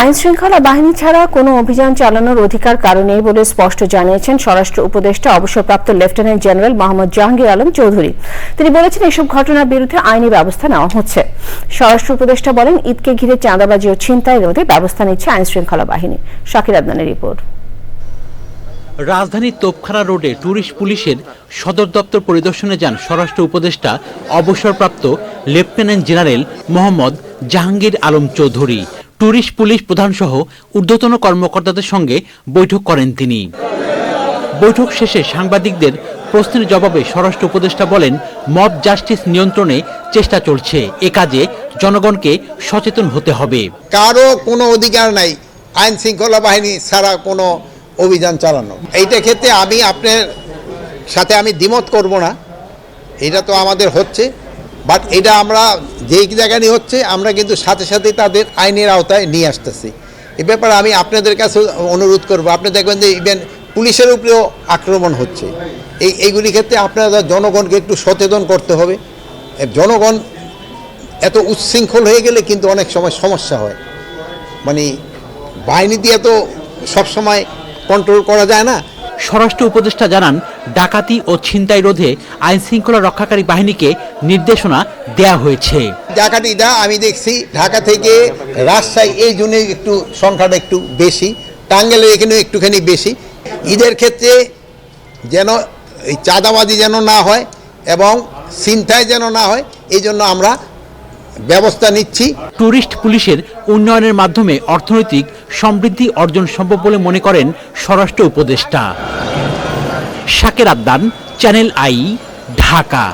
আইন শৃঙ্খলা বাহিনী ছাড়া কোনো অভিযান চালানোর অধিকার কারও নেই বলে স্পষ্ট জানিয়েছেন স্বরাষ্ট্র উপদেষ্টা, অবসরপ্রাপ্ত লেফটেন্যান্ট জেনারেল মোহাম্মদ জাহাঙ্গীর আলম চৌধুরী। তিনি বলেছেন, এসব ঘটনার বিরুদ্ধে আইনি ব্যবস্থা নেওয়া হচ্ছে। স্বরাষ্ট্র উপদেষ্টা বলেন, ঈদকে ঘিরে চাঁদাবাজি ও ছিনতাই রোধে ব্যবস্থা নিচ্ছে আইন শৃঙ্খলা বাহিনী। শাকির আদনানের রিপোর্ট। রাজধানীর তোপখানা রোডে ট্যুরিস্ট পুলিশের সদর দপ্তর পরিদর্শনে যান স্বরাষ্ট্র উপদেষ্টা, অবসরপ্রাপ্ত lieutenant general Mohammad Jahangir Alam Chowdhury. Tourist police প্রধানসহ ঊর্ধ্বতন কর্মকর্তাদের সঙ্গে বৈঠক করেন তিনি। বৈঠক শেষে সাংবাদিকদের প্রশ্নের জবাবে স্বরাষ্ট্র উপদেষ্টা বলেন, মব জাস্টিস নিয়ন্ত্রণে চেষ্টা চলছে, এ কাজে জনগণকে সচেতন হতে হবে। কারও কোনো অধিকার নাই, আইন শৃঙ্খলা বাহিনী ছাড়া কোনো অভিযান চালানো। এইটা ক্ষেত্রে আমি আপনার সাথে আমি দ্বিমত করব না, এটা তো আমাদের হচ্ছে। বাট এটা আমরা যেই জায়গায় হচ্ছে, আমরা কিন্তু সাথে সাথে তাদের আইনের আওতায় নিয়ে আসতেছি। এ ব্যাপারে আমি আপনাদের কাছে অনুরোধ করব। আপনি দেখবেন যে ইভেন পুলিশের উপরেও আক্রমণ হচ্ছে। এই, এইগুলি ক্ষেত্রে আপনারা জনগণকে একটু সচেতন করতে হবে। জনগণ এত উচ্ছৃঙ্খল হয়ে গেলে কিন্তু অনেক সময় সমস্যা হয়। মানে বাহিনী দিয়ে তো সবসময় কন্ট্রোল করা যায় না। স্বরাষ্ট্র উপদেষ্টা জানান ডাকাতি ও ছিনতাই রোধে আইন শৃঙ্খলা রক্ষাকারী বাহিনীকে নির্দেশনা দেয়া হয়েছে। ডাকাতিটা আমি দেখছি ঢাকা থেকে রাজশাহী এই জন্য একটু সংখ্যাটা একটু বেশি টাঙ্গেলের এখানেও একটুখানি বেশি। ঈদের ক্ষেত্রে যেন এই চাঁদাবাজি যেন না হয় এবং চিন্তায় যেন না হয় এই জন্য আমরা ব্যবস্থা নিচ্ছি। ট্যুরিস্ট পুলিশের উন্নয়নের মাধ্যমে অর্থনৈতিক সমৃদ্ধি অর্জন সম্ভব বলে মনে করেন স্বরাষ্ট্র উপদেষ্টা। শাকের আদান চ্যানেল আই ঢাকা।